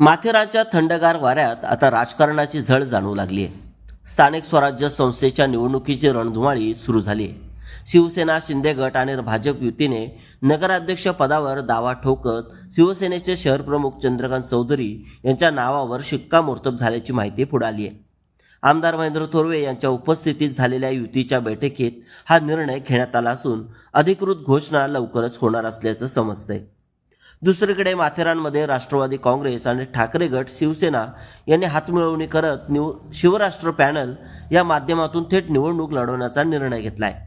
माथेरानच्या थंडगार वाऱ्यात आता राजकारणाची झळ जाणवू लागली आहे. स्थानिक स्वराज्य संस्थेच्या निवडणुकीची रणधुमाळी सुरू झाली आहे. शिवसेना शिंदे गट आणि भाजप युतीने नगराध्यक्ष पदावर दावा ठोकत शिवसेनेचे शहर प्रमुख चंद्रकांत चौधरी यांच्या नावावर शिक्कामोर्तब झाल्याची माहिती पुढे आली आहे. आमदार महेंद्र थोरवे यांच्या उपस्थितीत झालेल्या युतीच्या बैठकीत हा निर्णय घेण्यात आला असून अधिकृत घोषणा लवकरच होणार असल्याचं समजतंय. दुसरीकडे माथेरानमध्ये राष्ट्रवादी काँग्रेस आणि ठाकरे गट शिवसेना यांनी हातमिळवणी करत निव शिवराष्ट्र पॅनल या माध्यमातून थेट निवडणूक लढवण्याचा निर्णय घेतला आहे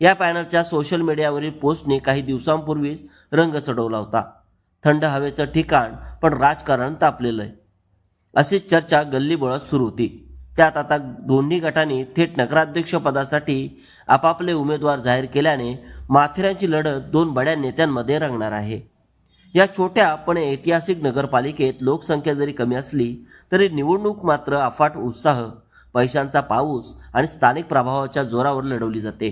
या पॅनलच्या सोशल मीडियावरील पोस्टने काही दिवसांपूर्वीच रंग चढवला होता. थंड हवेचं ठिकाण पण राजकारण तापलेलं आहे. अशीच चर्चा गल्लीबोळात सुरू होती. त्यात आता दोन्ही गटांनी थेट नगराध्यक्षपदासाठी आपापले उमेदवार जाहीर केल्याने माथेरानची लढत दोन बड्या नेत्यांमध्ये रंगणार आहे. या छोट्या पण ऐतिहासिक नगरपालिकेत लोकसंख्या जरी कमी असली तरी निवडणूक मात्र अफाट उत्साह पैशांचा पाऊस आणि स्थानिक प्रभावाच्या जोरावर लढवली जाते.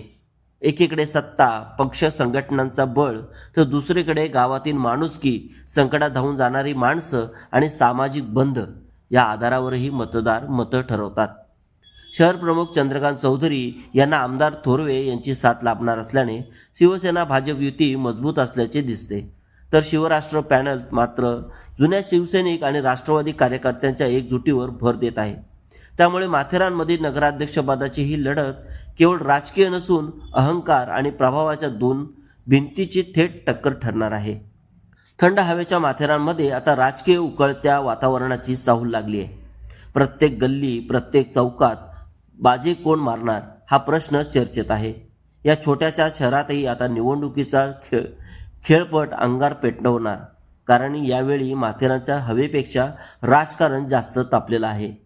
एकीकडे सत्ता पक्ष संघटनांचा बळ तर दुसरीकडे गावातील माणुसकी संकटात धावून जाणारी माणसं आणि सामाजिक बंध या आधारावरही मतदार मतं ठरवतात. शहर प्रमुख चंद्रकांत चौधरी यांना आमदार थोरवे यांची साथ लाभणार असल्याने शिवसेना भाजप युती मजबूत असल्याचे दिसते. तर शिवराष्ट्र पॅनल मात्र जुन्या शिवसैनिक आणि राष्ट्रवादी कार्यकर्त्यांच्या एकजुटीवर भर देत आहे. त्यामुळे माथेरानमधील नगराध्यक्षपदाची ही लढत केवळ राजकीय नसून अहंकार आणि प्रभावाच्या दोन भिंतीची थेट टक्कर ठरणार आहे. थंड हवेच्या माथेरानमध्ये आता राजकीय उकळत्या वातावरणाची चाहूल लागली आहे. प्रत्येक गल्ली प्रत्येक चौकात बाजी कोण मारणार हा प्रश्न चर्चेत आहे. या छोट्याशा शहरातही आता निवडणुकीचा खेळ खेळपट अंगार पेटवणार. कारण यावेळी माथेरानच्या हवेपेक्षा राजकारण जास्त तापलेलं आहे.